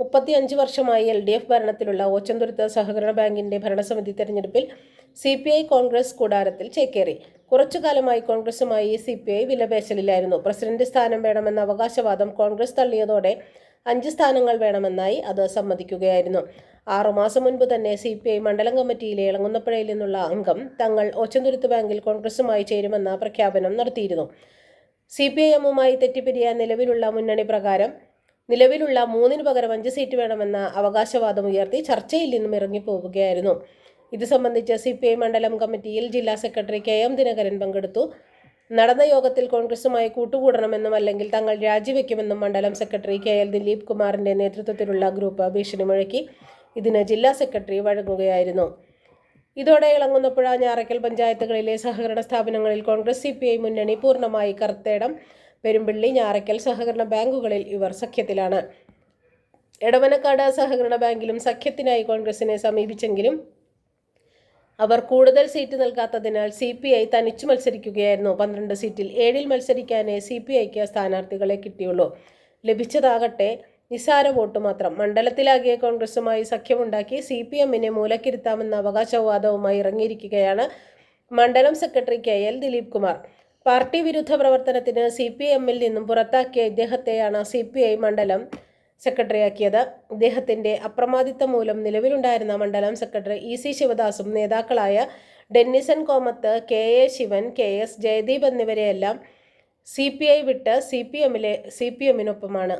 മുപ്പത്തി അഞ്ച് വർഷമായി എൽ ഡി എഫ് ഭരണത്തിലുള്ള ഓച്ചന്തുരുത്ത സഹകരണ ബാങ്കിന്റെ ഭരണസമിതി തെരഞ്ഞെടുപ്പിൽ സി പി ഐ കോൺഗ്രസ് കൂടാരത്തിൽ ചേക്കേറി. കുറച്ചു കാലമായി കോൺഗ്രസുമായി സി പി ഐ വിലപേശലിലായിരുന്നു. പ്രസിഡന്റ് സ്ഥാനം വേണമെന്ന അവകാശവാദം കോൺഗ്രസ് തള്ളിയതോടെ അഞ്ച് സ്ഥാനങ്ങൾ വേണമെന്നായി അത് സമ്മതിക്കുകയായിരുന്നു. ആറുമാസം മുൻപ് തന്നെ സി പി ഐ മണ്ഡലം കമ്മിറ്റിയിലെ ഇളങ്ങുന്നപ്പുഴയിൽ നിന്നുള്ള അംഗം തങ്ങൾ ഓച്ചന്തുരുത്ത് ബാങ്കിൽ കോൺഗ്രസുമായി ചേരുമെന്ന പ്രഖ്യാപനം നടത്തിയിരുന്നു. സി പി ഐ എമ്മുമായി തെറ്റിപ്പിരിയാൻ നിലവിലുള്ള മുന്നണി പ്രകാരം നിലവിലുള്ള മൂന്നിന് പകരം അഞ്ച് സീറ്റ് വേണമെന്ന അവകാശവാദം ഉയർത്തി ചർച്ചയിൽ നിന്നും ഇറങ്ങിപ്പോവുകയായിരുന്നു. ഇത് സംബന്ധിച്ച് സി പി ഐ മണ്ഡലം കമ്മിറ്റിയിൽ ജില്ലാ സെക്രട്ടറി കെ എം ദിനകരൻ പങ്കെടുത്തു. നടന്ന യോഗത്തിൽ കോൺഗ്രസുമായി കൂട്ടുകൂടണമെന്നും അല്ലെങ്കിൽ തങ്ങൾ രാജിവെക്കുമെന്നും മണ്ഡലം സെക്രട്ടറി കെ എൽ ദിലീപ് കുമാറിന്റെ നേതൃത്വത്തിലുള്ള ഗ്രൂപ്പ് ഭീഷണി മുഴക്കി ഇതിന് ജില്ലാ സെക്രട്ടറി വഴങ്ങുകയായിരുന്നു. ഇതോടെ ഇളങ്ങുന്നപ്പുഴ ഞാറയ്ക്കൽ പഞ്ചായത്തുകളിലെ സഹകരണ സ്ഥാപനങ്ങളിൽ കോൺഗ്രസ് സി മുന്നണി പൂർണമായി കറുത്തേടം പെരുമ്പിള്ളി ഞാറയ്ക്കൽ സഹകരണ ബാങ്കുകളിൽ ഇവർ സഖ്യത്തിലാണ്. എടവനക്കാട് സഹകരണ ബാങ്കിലും സഖ്യത്തിനായി കോൺഗ്രസിനെ സമീപിച്ചെങ്കിലും അവർ കൂടുതൽ സീറ്റ് നൽകാത്തതിനാൽ സി പി ഐ തനിച്ചു മത്സരിക്കുകയായിരുന്നു. പന്ത്രണ്ട് സീറ്റിൽ ഏഴിൽ മത്സരിക്കാനേ സി പി ഐക്ക് സ്ഥാനാർത്ഥികളെ കിട്ടിയുള്ളൂ. ലഭിച്ചതാകട്ടെ നിസാര വോട്ട് മാത്രം. മണ്ഡലത്തിലാകിയ കോൺഗ്രസുമായി സഖ്യമുണ്ടാക്കി സി പി എമ്മിനെ മൂലക്കിരുത്താമെന്ന അവകാശവാദവുമായി ഇറങ്ങിയിരിക്കുകയാണ് മണ്ഡലം secretary K L Dileep Kumar. Party വിരുദ്ധ പ്രവർത്തനത്തിന് സി പി എമ്മിൽ നിന്നും പുറത്താക്കിയ ഇദ്ദേഹത്തെയാണ് സി പി ഐ മണ്ഡലം സെക്രട്ടറിയാക്കിയത്. ഇദ്ദേഹത്തിന്റെ അപ്രമാദിത്വം മൂലം നിലവിലുണ്ടായിരുന്ന മണ്ഡലം സെക്രട്ടറി ഇ സി ശിവദാസും നേതാക്കളായ Dennison Komath K A Shivan K S Jayadeep എന്നിവരെയെല്ലാം C P I വിട്ട് സി പി എമ്മിലെ സി പി എമ്മിനൊപ്പമാണ്.